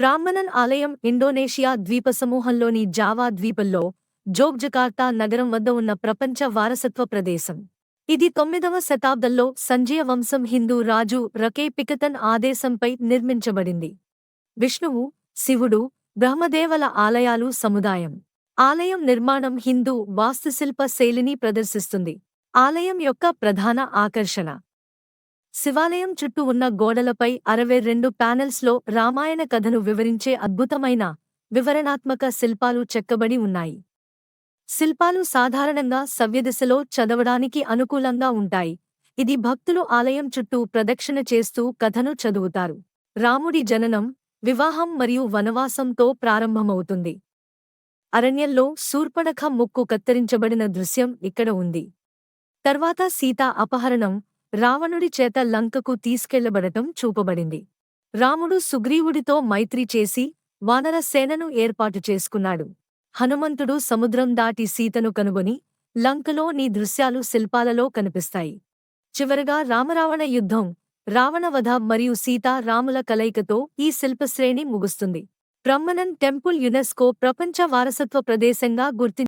బ్రాహ్మణన్ ఆలయం Indonesia ద్వీపసమూహంలోని Java ద్వీపంలో జోగ్జకార్తా నగరం వద్ద ఉన్న ప్రపంచ వారసత్వ ప్రదేశం. ఇది తొమ్మిదవ శతాబ్దంలో సంజయ వంశం హిందూ రాజు రకే పికతన్ ఆదేశంపై నిర్మించబడింది. విష్ణువు శివుడు బ్రహ్మదేవల ఆలయాలు సముదాయం. ఆలయం నిర్మాణం హిందూ వాస్తుశిల్ప శైలిని ప్రదర్శిస్తుంది. ఆలయం యొక్క ప్రధాన ఆకర్షణ శివాలయం చుట్టూ ఉన్న గోడలపై అరవై రెండు ప్యానెల్స్లో రామాయణ కథను వివరించే అద్భుతమైన వివరణాత్మక శిల్పాలు చెక్కబడి ఉన్నాయి. శిల్పాలు సాధారణంగా సవ్యదిశలో చదవడానికి అనుకూలంగా ఉంటాయి. ఇది భక్తులు ఆలయం చుట్టూ ప్రదక్షిణ చేస్తూ కథను చదువుతారు. రాముడి జననం వివాహం మరియు వనవాసంతో ప్రారంభమవుతుంది. అరణ్యంలో శూర్పణఖ ముక్కు కత్తిరించబడిన దృశ్యం ఇక్కడ ఉంది. తర్వాత సీత అపహరణం రావణుడి చేత లంకకు తీసుకెళ్ళబడటం చూపబడింది. రాముడు సుగ్రీవుడితో మైత్రి చేసి వానర సేనను ఏర్పాటు చేసుకున్నాడు. హనుమంతుడు సముద్రం దాటి సీతను కనుగొని లంకలో నీ దృశ్యాలు శిల్పాలలో కనిపిస్తాయి. చివరగా రామరావణ యుద్ధం రావణవధ మరియు సీతా రాముల కలయికతో ఈ శిల్పశ్రేణి ముగుస్తుంది. బ్రహ్మనన్ టెంపుల్ యునెస్కో ప్రపంచ వారసత్వ ప్రదేశంగా గుర్తించారు